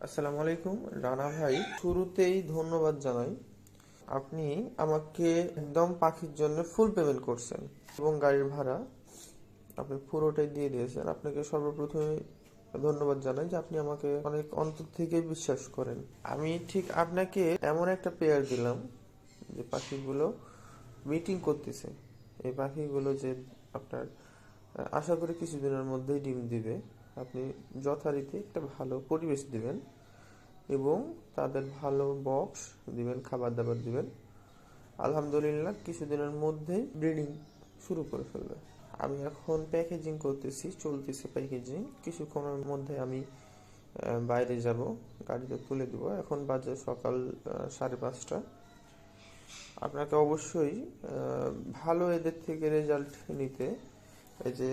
আসসালামু আলাইকুম, রানা ভাই। শুরুতেই ধন্যবাদ জানাই। আপনি আমাকে একদম পাখির জন্য ফুল পেমেন্ট করছেন এবং গাড়ির ভাড়া আপনি পুরোটাই দিয়ে দিয়েছেন। আপনাকে সর্বপ্রথমে ধন্যবাদ জানাই যে আপনি আমাকে অনেক অন্তর থেকে বিশ্বাস করেন। আমি ঠিক আপনাকে এমন একটা পেয়ার দিলাম যে পাখিগুলো মিটিং করতেছে। এই পাখিগুলো যে আপনার, আশা করি কিছুদিনের মধ্যেই ডিম দিবে। আপনি যথারীতি একটা ভালো পরিবেশ দিবেন এবং তাদের ভালো বক্স দিবেন খাবার দাবার দিবেন। আলহামদুলিল্লাহ, কিছুদিনের মধ্যেই ব্রিডিং শুরু করে ফেলবে। আমি এখন প্যাকেজিং করতেছি, চলতেছে প্যাকেজিং কিছুক্ষণের মধ্যে আমি বাইরে যাব, গাড়িতে তুলে দিব। এখন বাজে সকাল সাড়ে পাঁচটা। আপনাকে অবশ্যই ভালো এদের থেকে রেজাল্ট নিতে এই যে,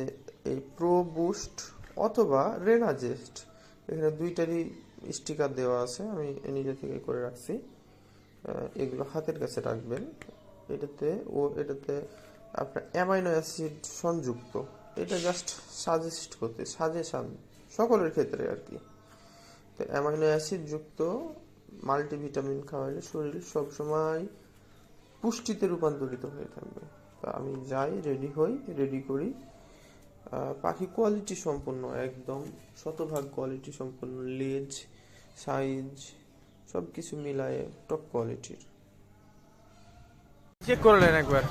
এই প্রো বুস্ট অথবা রেনাজেস্ট এখানে দুইটারই স্টিকার দেওয়া আছে, আমি নিজে থেকে করে রাখছি। এগুলো হাতের কাছে রাখবেন। এটাতে ও, এটাতে আপনার অ্যামাইনো অ্যাসিড সংযুক্ত। এটা জাস্ট সাজেস্ট করতে, সাজেশন সকলের ক্ষেত্রে আর কি। তো অ্যামাইনো অ্যাসিড যুক্ত, মাল্টিভিটামিন খাওয়ালে শরীর সবসময় পুষ্টিতে রূপান্তরিত হয়ে থাকবে। তা আমি যাই, রেডি হই, রেডি করি। পাখি কোয়ালিটি সম্পূর্ণ একদম শতভাগ কোয়ালিটি সম্পূর্ণ লেজ সাইজ সব কিছু মিলায়ে টপ কোয়ালিটির চেক করলেন একবার।